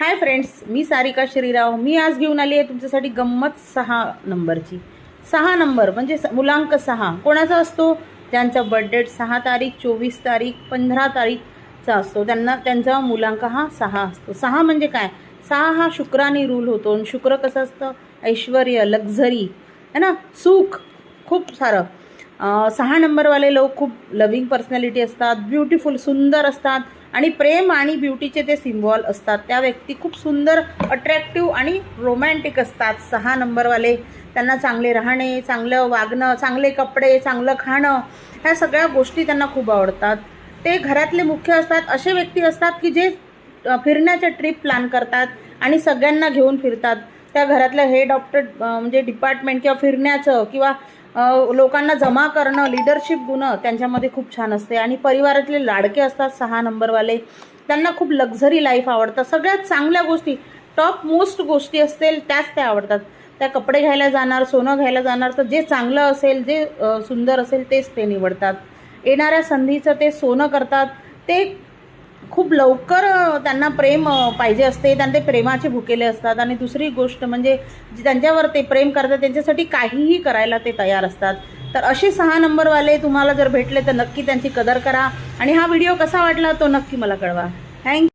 Hi friends मी सारिका श्रीराव. मी आज घेऊन आली आहे तुमच्यासाठी गंमत सहा नंबरची. सहा नंबर म्हणजे स- मुलांक सहा. कोणाचा असतो? त्यांचा बर्थडेट सहा तारीख चोवीस तारीख पंधरा तारीखचा असतो. त्यांना त्यांचा मुलांक हा सहा असतो. सहा म्हणजे काय? सहा हा शुक्रानी रूल होतो. आणि शुक्र कसं असतं? ऐश्वर लक्झरी है ना? सुख. खूप सारं. सहा नंबरवाले लोक खूप लव्हिंग पर्सनॅलिटी असतात. ब्युटिफुल सुंदर असतात. आणि प्रेम आणि ब्युटीचे ते सिम्बॉल असतात त्या व्यक्ती खूप सुंदर अट्रॅक्टिव्ह आणि रोमॅन्टिक असतात. सहा नंबरवाले त्यांना चांगले राहणे चांगलं वागणं चांगले कपडे चांगलं खाणं ह्या सगळ्या गोष्टी त्यांना खूप आवडतात. ते घरातले मुख्य असतात असे व्यक्ती असतात की जे फिरण्याचे फिरण्याच्या ट्रिप प्लॅन करतात आणि सगळ्यांना घेऊन फिरतात. त्या घरातलं हेड ऑफ म्हणजे डिपार्टमेंट किंवा फिरण्याचं किंवा लोकांना जमा करणं लिडरशिप गुण त्यांच्यामध्ये खूप छान असते. आणि परिवारातले लाडके असतात सहा नंबरवाले. त्यांना खूप लक्झरी लाईफ आवडतं. सगळ्यात चांगल्या गोष्टी टॉप मोस्ट गोष्टी असतील त्याच त्या आवडतात. त्या कपडे घ्यायला जाणार सोनं घ्यायला जाणार तर जे चांगलं असेल जे सुंदर असेल तेच ते निवडतात. येणाऱ्या संधीचं ते सोनं करतात. ते खूप लवकर त्यांना प्रेम पाहिजे असते. त्यांना ते प्रेमाचे भुकेले असतात. आणि दुसरी गोष्ट म्हणजे त्यांच्यावर ते प्रेम करतात त्यांच्यासाठी काहीही करायला ते तयार असतात. तर असे सहा नंबरवाले तुम्हाला जर भेटले तर नक्की त्यांची कदर करा. आणि हा व्हिडिओ कसा वाटला तो नक्की मला कळवा. थँक्यू